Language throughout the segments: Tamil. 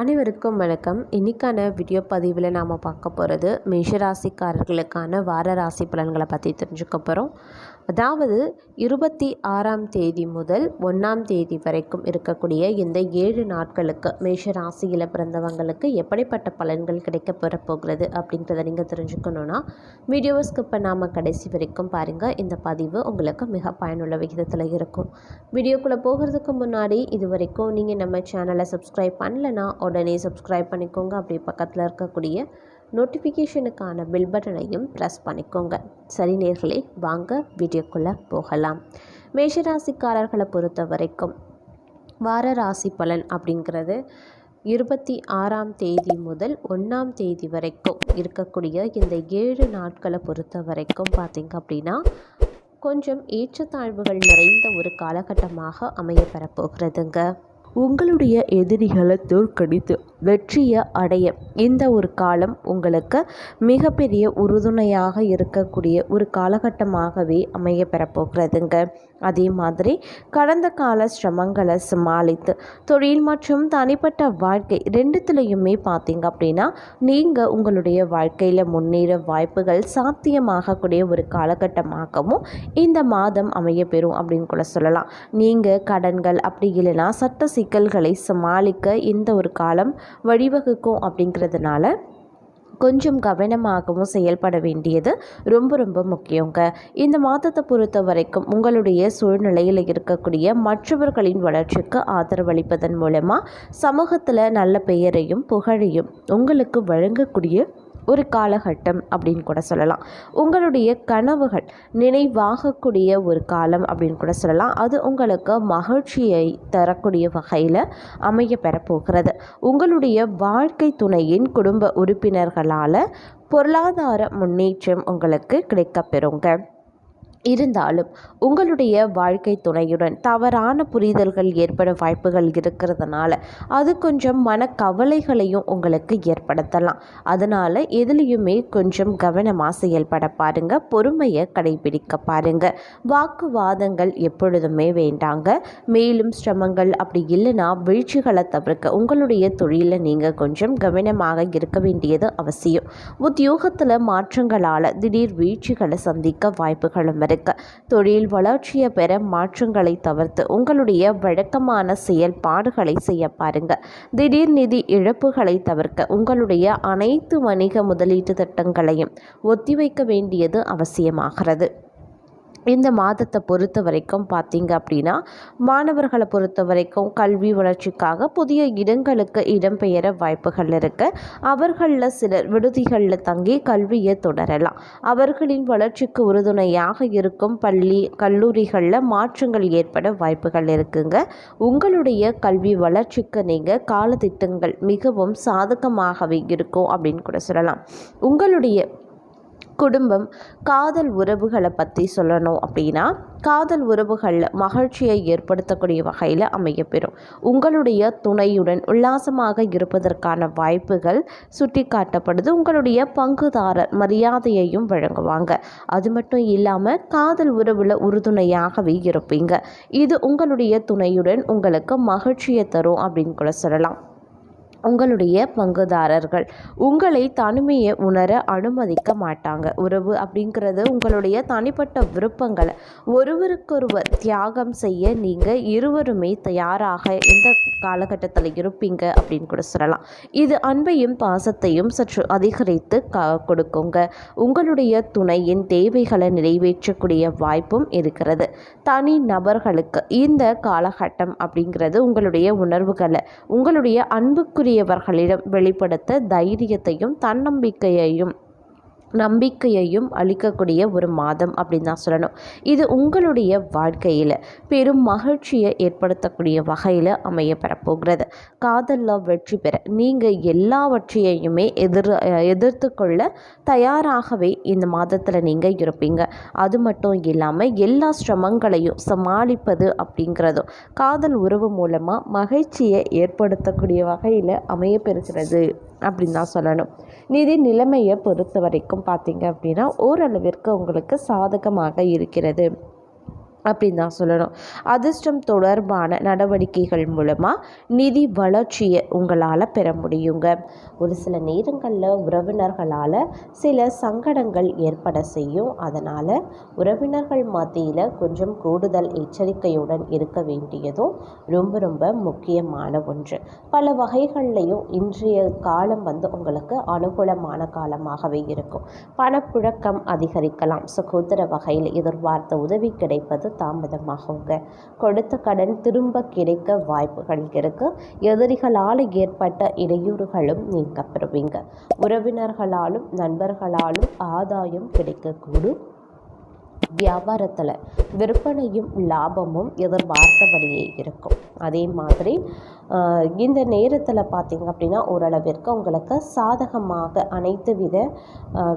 அனைவருக்கும் வணக்கம். இன்றைக்கான வீடியோ பதிவில் நாம் பார்க்க போகிறது மேஷராசிக்காரர்களுக்கான வார ராசி பலன்களை பற்றி தெரிஞ்சுக்க போகிறோம் அதாவது இருபத்தி ஆறாம் தேதி முதல் ஒன்றாம் தேதி வரைக்கும் இருக்கக்கூடிய இந்த ஏழு நாட்களுக்கு மேஷ ராசியில் பிறந்தவங்களுக்கு எப்படிப்பட்ட பலன்கள் கிடைக்க பெற போகிறது அப்படின்றத நீங்கள் தெரிஞ்சுக்கணுன்னா வீடியோவை ஸ்கிப் பண்ணாமல் கடைசி வரைக்கும் பாருங்கள் இந்த பதிவு உங்களுக்கு மிக பயனுள்ள விகிதத்தில் இருக்கும். வீடியோக்குள்ளே போகிறதுக்கு முன்னாடி இது வரைக்கும் நீங்கள் நம்ம சேனலை சப்ஸ்கிரைப் பண்ணலைன்னா உடனே சப்ஸ்கிரைப் பண்ணிக்கோங்க. அப்படி பக்கத்தில் இருக்கக்கூடிய நோட்டிஃபிகேஷனுக்கான பில் பட்டனையும் ப்ரெஸ் பண்ணிக்கோங்க. சரி நேர்களே வாங்க வீடியோக்குள்ளே போகலாம். மேஷராசிக்காரர்களை பொறுத்த வரைக்கும் வார ராசி பலன் அப்படிங்கிறது இருபத்தி ஆறாம் தேதி முதல் ஒன்றாம் தேதி வரைக்கும் இருக்கக்கூடிய இந்த ஏழு நாட்களை பொறுத்த வரைக்கும் பார்த்திங்க அப்படின்னா கொஞ்சம் ஏற்றத்தாழ்வுகள் நிறைந்த ஒரு காலகட்டமாக அமைய பெறப்போகிறதுங்க உங்களுடைய எதிரிகளை தோற்கடித்து வெற்றியை அடைய இந்த ஒரு காலம் உங்களுக்கு மிகப்பெரிய உறுதுணையாக இருக்கக்கூடிய ஒரு காலகட்டமாகவே அமைய பெறப்போகிறதுங்க. அதே மாதிரி கடந்த கால சிரமங்களை சமாளித்து தொழில் மற்றும் தனிப்பட்ட வாழ்க்கை ரெண்டுத்துலேயுமே பார்த்தீங்க அப்படின்னா நீங்கள் உங்களுடைய வாழ்க்கையில் முன்னேற வாய்ப்புகள் சாத்தியமாகக்கூடிய ஒரு காலகட்டமாகவும் இந்த மாதம் அமைய பெறும் அப்படின்னு கூட சொல்லலாம். நீங்கள் கடன்கள் அப்படி இல்லைன்னா சட்ட சிக்கல்களை சமாளிக்க இந்த ஒரு காலம் வழிவகுக்கும் அப்படிங்கிறதுனால கொஞ்சம் கவனமாகவும் செயல்பட வேண்டியது ரொம்ப ரொம்ப முக்கியங்க. இந்த மாதத்தை பொறுத்த வரைக்கும் உங்களுடைய சூழ்நிலையில் இருக்கக்கூடிய மற்றவர்களின் வளர்ச்சிக்கு ஆதரவளிப்பதன் மூலமாக சமூகத்தில் நல்ல பெயரையும் புகழையும் உங்களுக்கு வழங்கக்கூடிய ஒரு காலகட்டம் அப்படின்னு கூட சொல்லலாம். உங்களுடைய கனவுகள் நினைவாகக்கூடிய ஒரு காலம் அப்படின்னு கூட சொல்லலாம். அது உங்களுக்கு மகிழ்ச்சியை தரக்கூடிய வகையில் அமைய பெறப்போகிறது. உங்களுடைய வாழ்க்கை துணையின் குடும்ப உறுப்பினர்களால் பொருளாதார முன்னேற்றம் உங்களுக்கு கிடைக்கப்பெறுங்க. இருந்தாலும் உங்களுடைய வாழ்க்கை துணையுடன் தவறான புரிதல்கள் ஏற்பட வாய்ப்புகள் இருக்கிறதுனால அது கொஞ்சம் மனக்கவலைகளையும் உங்களுக்கு ஏற்படுத்தலாம். அதனால் எதுலேயுமே கொஞ்சம் கவனமாக செயல்பட பாருங்க. பொறுமையை கடைபிடிக்க பாருங்க. வாக்குவாதங்கள் எப்பொழுதுமே வேண்டாங்க. மேலும் சிரமங்கள் அப்படி இல்லைன்னா வீழ்ச்சிகளை தவிர்க்க உங்களுடைய தொழிலில் நீங்கள் கொஞ்சம் கவனமாக இருக்க வேண்டியது அவசியம். உத்தியோகத்தில் மாற்றங்களால் திடீர் வீழ்ச்சிகளை சந்திக்க வாய்ப்புகளும் இருக்கு. இருக்க தொழில் வளர்ச்சியை பெற மாற்றங்களை தவிர்த்து உங்களுடைய வழக்கமான செயல்பாடுகளை செய்ய பாருங்க. திடீர் நிதி இழப்புகளை தவிர்க்க உங்களுடைய அனைத்து வணிக முதலீட்டு திட்டங்களையும் ஒத்திவைக்க வேண்டியது அவசியமாகிறது. இந்த மாதத்தை பொறுத்த வரைக்கும் பார்த்தீங்க அப்படின்னா மாணவர்களை பொறுத்த வரைக்கும் கல்வி வளர்ச்சிக்காக புதிய இடங்களுக்கு இடம்பெயர வாய்ப்புகள் இருக்குது அவர்களில் சிலர் விடுதிகளில் தங்கி கல்வியை தொடரலாம். அவர்களின் வளர்ச்சிக்கு உறுதுணையாக இருக்கும் பள்ளி கல்லூரிகளில் மாற்றங்கள் ஏற்பட வாய்ப்புகள் இருக்குங்க. உங்களுடைய கல்வி வளர்ச்சிக்கு நீங்கள் காலத்திட்டங்கள் மிகவும் சாதகமாகவே இருக்கும் அப்படின்னு கூட சொல்லலாம். உங்களுடைய குடும்பம் காதல் உறவுகளை பற்றி சொல்லணும் அப்படின்னா காதல் உறவுகளில் மகிழ்ச்சியை ஏற்படுத்தக்கூடிய வகையில் அமையப்பெறும். உங்களுடைய துணையுடன் உல்லாசமாக இருப்பதற்கான வாய்ப்புகள் சுட்டி காட்டப்படுது உங்களுடைய பங்குதாரர் மரியாதையையும் வழங்குவாங்க. அது மட்டும் இல்லாமல் காதல் உறவில் உறுதுணையாகவே இருப்பீங்க. இது உங்களுடைய துணையுடன் உங்களுக்கு மகிழ்ச்சியை தரும் அப்படின்னு கூட சொல்லலாம். உங்களுடைய பங்குதாரர்கள். உங்களை தனிமையை உணர அனுமதிக்க மாட்டாங்க. உறவு அப்படிங்கிறது உங்களுடைய தனிப்பட்ட விருப்பங்களை ஒருவருக்கொருவர் தியாகம் செய்ய நீங்கள் இருவருமே தயாராக இந்த காலகட்டத்தில் இருப்பீங்க அப்படின்னு கூட சொல்லலாம். இது அன்பையும் பாசத்தையும் சற்று அதிகரித்து க கொடுக்குங்க. உங்களுடைய துணையின் தேவைகளை நிறைவேற்றக்கூடிய வாய்ப்பும் இருக்கிறது. தனி நபர்களுக்கு இந்த காலகட்டம் அப்படிங்கிறது உங்களுடைய உணர்வுகளை உங்களுடைய அன்புக்குரிய கூடியவர்களிடம் வெளிப்படுத்த தைரியத்தையும் தன்னம்பிக்கையையும் நம்பிக்கையையும் அளிக்கக்கூடிய ஒரு மாதம் அப்படின்னு தான் சொல்லணும். இது உங்களுடைய வாழ்க்கையில் பெரும் மகிழ்ச்சியை ஏற்படுத்தக்கூடிய வகையில் அமைய பெறப்போகிறது. காதலில் வெற்றி பெற நீங்கள் எல்லாவற்றையுமே எதிர் எதிர்த்து கொள்ள தயாராகவே இந்த மாதத்தில் நீங்கள் இருப்பீங்க. அது மட்டும் இல்லாமல் எல்லா சிரமங்களையும் சமாளிப்பது அப்படிங்கிறதும் காதல் உறவு மூலமாக மகிழ்ச்சியை ஏற்படுத்தக்கூடிய வகையில் அமைய பெறுகிறது. அப்படின்னு தான் சொல்லணும். நிதி நிலைமையை பொறுத்த வரைக்கும் பார்த்தீங்க அப்படின்னா ஓரளவிற்கு உங்களுக்கு சாதகமாக இருக்கிறது. அப்படின்னு தான் சொல்லணும். அதிர்ஷ்டம் தொடர்பான நடவடிக்கைகள் மூலமாக நிதி வளர்ச்சியை உங்களால் பெற முடியுங்க. ஒரு சில நேரங்களில் உறவினர்களால் சில சங்கடங்கள் ஏற்பட செய்யும். அதனால் உறவினர்கள் மத்தியில் கொஞ்சம் கூடுதல் எச்சரிக்கையுடன் இருக்க வேண்டியதும் ரொம்ப ரொம்ப முக்கியமான ஒன்று. பல வகைகள்லையும் இன்றைய காலம் வந்து உங்களுக்கு அனுகூலமான காலமாகவே இருக்கும். பணப்புழக்கம் அதிகரிக்கலாம். சகோதர வகையில் எதிர்பார்த்த உதவி கிடைப்பது தாமதமாகுங்க. கொடுத்த கடன் திரும்ப கிடைக்க வாய்ப்புகள் இருக்கு. எதிரிகளால் ஏற்பட்ட இடையூறுகளும் நீக்கப்பெறுவீங்க உறவினர்களாலும் நண்பர்களாலும் ஆதாயம் கிடைக்கக்கூடும். வியாபாரத்தில் விற்பனையும் லாபமும் எதிர்பார்த்தபடியே இருக்கும். அதே மாதிரி இந்த நேரத்தில் பார்த்திங்க அப்படின்னா ஓரளவிற்கு உங்களுக்கு சாதகமாக அனைத்து வித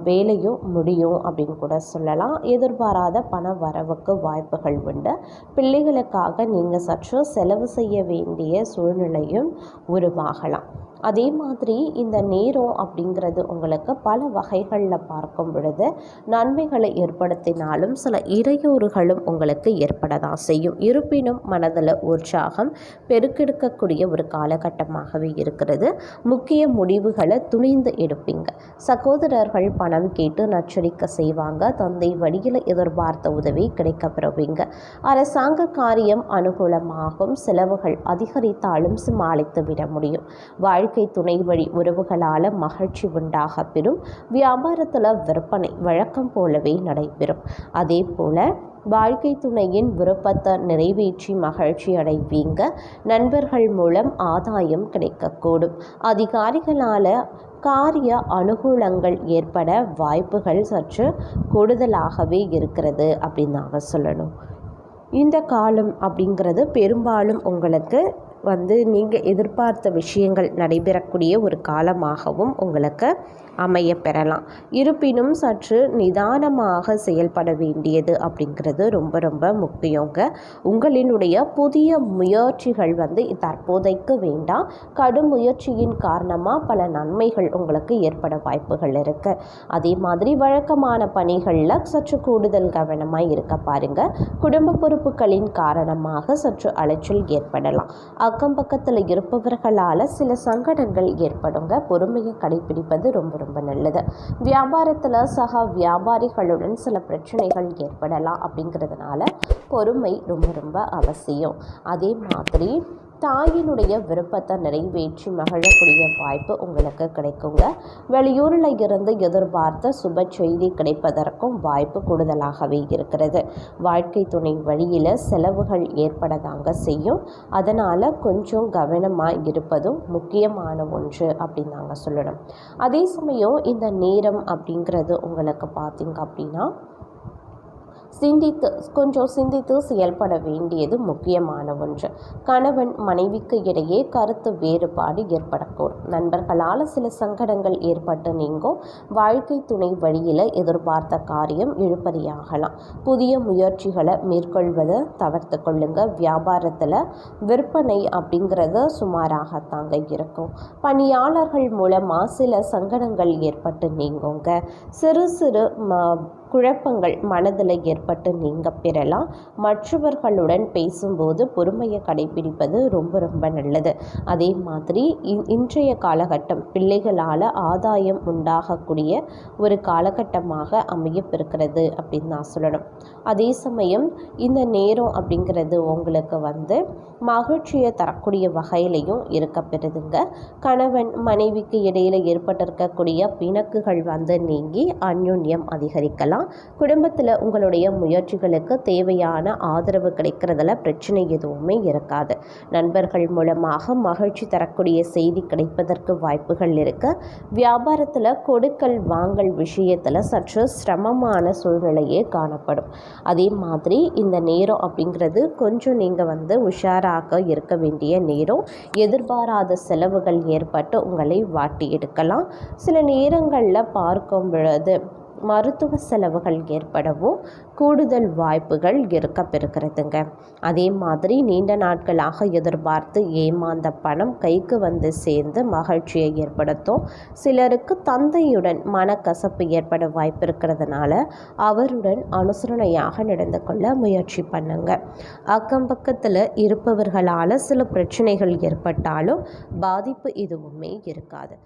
வேலையும் முடியும் அப்படின்னு கூட சொல்லலாம். எதிர்பாராத பண வரவுக்கு வாய்ப்புகள் உண்டு. பிள்ளைகளுக்காக நீங்கள் சற்று செலவு செய்ய வேண்டிய சூழ்நிலையும் உருவாகலாம். அதே மாதிரி இந்த நேரம் அப்படிங்கிறது உங்களுக்கு பல வகைகளில் பார்க்கும் பொழுது நன்மைகளை ஏற்படுத்தினாலும் சில இடையூறுகளும் உங்களுக்கு ஏற்பட தான் செய்யும். இருப்பினும் மனதில் உற்சாகம் பெருக்கெடுக்கக்கூடிய ஒரு காலகட்டமாகவே இருக்கிறது. முக்கிய முடிவுகளை துணிந்து எடுப்பீங்க. சகோதரர்கள் பணம் கேட்டு நச்சரிக்கை செய்வாங்க. தந்தை வழியில் எதிர்பார்த்த உதவி கிடைக்கப் பெறுவீங்க அரசாங்க காரியம் அனுகூலமாகும். செலவுகள் அதிகரித்தாலும் சமாளித்து விட முடியும். வாழ்க்கை வாழ்க்கை துணை வழி உறவுகளால் மகிழ்ச்சி உண்டாக பெறும். வியாபாரத்தில் விற்பனை வழக்கம் போலவே நடைபெறும். அதே போல் வாழ்க்கை துணையின் விருப்பத்தை நிறைவேற்றி மகிழ்ச்சி அடைவீங்க. நண்பர்கள் மூலம் ஆதாயம் கிடைக்கக்கூடும். அதிகாரிகளால் காரிய அனுகூலங்கள் ஏற்பட வாய்ப்புகள் சற்று கூடுதலாகவே இருக்கிறது அப்படின்னு நாங்கள் சொல்லணும். இந்த காலம் அப்படிங்கிறது பெரும்பாலும் உங்களுக்கு வந்து நீங்கள் எதிர்பார்த்த விஷயங்கள் நடைபெறக்கூடிய ஒரு காலமாகவும் உங்களுக்கு அமைய பெறலாம். இருப்பினும் சற்று நிதானமாக செயல்பட வேண்டியது அப்படிங்கிறது ரொம்ப ரொம்ப முக்கியங்க. உங்களினுடைய புதிய முயற்சிகள் வந்து தற்போதைக்கு வேண்டாம். கடும் முயற்சியின் காரணமாக பல நன்மைகள் உங்களுக்கு ஏற்பட வாய்ப்புகள் இருக்குது அதே மாதிரி வழக்கமான பணிகளில் சற்று கூடுதல் கவனமாக இருக்க பாருங்க. குடும்ப பொறுப்புகளின் காரணமாக சற்று அலைச்சல் ஏற்படலாம். அக்கம் பக்கத்தில் இருப்பவர்களால் சில சங்கடங்கள் ஏற்படுங்க. பொறுமையை கடைபிடிப்பது ரொம்ப ரொம்ப நல்லது. வியாபாரத்தில் சக வியாபாரிகளுடன் சில பிரச்சனைகள் ஏற்படலாம் அப்படிங்கிறதுனால பொறுமை ரொம்ப ரொம்ப அவசியம். அதே மாதிரி தாயினுடைய விருப்பத்தை நிறைவேற்றி மகிழக்கூடிய வாய்ப்பு உங்களுக்கு கிடைக்குங்க. வெளியூரில் இருந்து எதிர்பார்த்த சுப செய்தி கிடைப்பதற்கும் வாய்ப்பு கூடுதலாகவே இருக்கிறது. வாழ்க்கை துணை வழியில் செலவுகள் ஏற்படதாங்க செய்யும். அதனால் கொஞ்சம் கவனமாக இருப்பதும் முக்கியமான ஒன்று அப்படின்னு நாங்கள் சொல்லணும். அதே சமயம் இந்த நேரம் அப்படிங்கிறது உங்களுக்கு பார்த்தீங்க அப்படின்னா சிந்தித்து கொஞ்சம் சிந்தித்து செயல்பட வேண்டியது முக்கியமான ஒன்று. கணவன் மனைவிக்கு இடையே கருத்து வேறுபாடு ஏற்படக்கூடும். நண்பர்களால் சில சங்கடங்கள் ஏற்பட்டு நீங்கும். வாழ்க்கை துணை வழியில் எதிர்பார்த்த காரியம் இழுபறியாகலாம். புதிய முயற்சிகளை மேற்கொள்வதை தவிர்த்து கொள்ளுங்க. வியாபாரத்தில் விற்பனை அப்படிங்கிறது சுமாராகத்தாங்க இருக்கும். பணியாளர்கள் மூலமாக சில சங்கடங்கள் ஏற்பட்டு நீங்குங்க. சிறு சிறு ம குழப்பங்கள் மனதில் ஏற்பட்டு நீங்க பெறலாம். மற்றவர்களுடன் பேசும்போது பொறுமையை கடைபிடிப்பது ரொம்ப ரொம்ப நல்லது. அதே மாதிரி இன்றைய காலகட்டம் பிள்ளைகளால் ஆதாயம் உண்டாகக்கூடிய ஒரு காலகட்டமாக அமையப்பிருக்கிறது அப்படின்னு நான் சொல்லணும். அதே சமயம் இந்த நேரம் அப்படிங்கிறது உங்களுக்கு வந்து மகிழ்ச்சியை தரக்கூடிய வகையிலையும் இருக்கப்பெறுதுங்க கணவன் மனைவிக்கு இடையில் ஏற்பட்டிருக்கக்கூடிய பிணக்குகள் வந்து நீங்கி அந்யுன்யம் அதிகரிக்கலாம். குடும்பத்தில் உங்களுடைய முயற்சிகளுக்கு தேவையான ஆதரவு கிடைக்கிறதுல பிரச்சனை எதுவுமே இருக்காது. நண்பர்கள் மூலமாக மகிழ்ச்சி தரக்கூடிய செய்தி கிடைப்பதற்கு வாய்ப்புகள் இருக்கு. வியாபாரத்தில் கொடுக்கல் வாங்கல் விஷயத்தில் சற்று சிரமமான சூழ்நிலையே காணப்படும். அதே மாதிரி இந்த நேரம் அப்படிங்கிறது கொஞ்சம் நீங்கள் வந்து உஷாராக இருக்க வேண்டிய நேரம். எதிர்பாராத செலவுகள் ஏற்பட்டு உங்களை வாட்டி எடுக்கலாம். சில நேரங்களில் பார்க்கும் பொழுது மருத்துவ செலவுகள் ஏற்படவும் கூடுதல் வாய்ப்புகள் இருக்கப்பெறுகிறதுங்க. அதே மாதிரி நீண்ட நாட்களாக எதிர்பார்த்து ஏமாந்த பணம் கைக்கு வந்து சேர்ந்து மகிழ்ச்சியை ஏற்படுத்தும். சிலருக்கு தந்தையுடன் மனக்கசப்பு ஏற்பட வாய்ப்பு இருக்கிறதுனால அவருடன் அனுசரணையாக நடந்து கொள்ள முயற்சி பண்ணுங்க. அக்கம் பக்கத்தில் இருப்பவர்களால் சில பிரச்சனைகள் ஏற்பட்டாலும் பாதிப்பு எதுவுமே இருக்காது.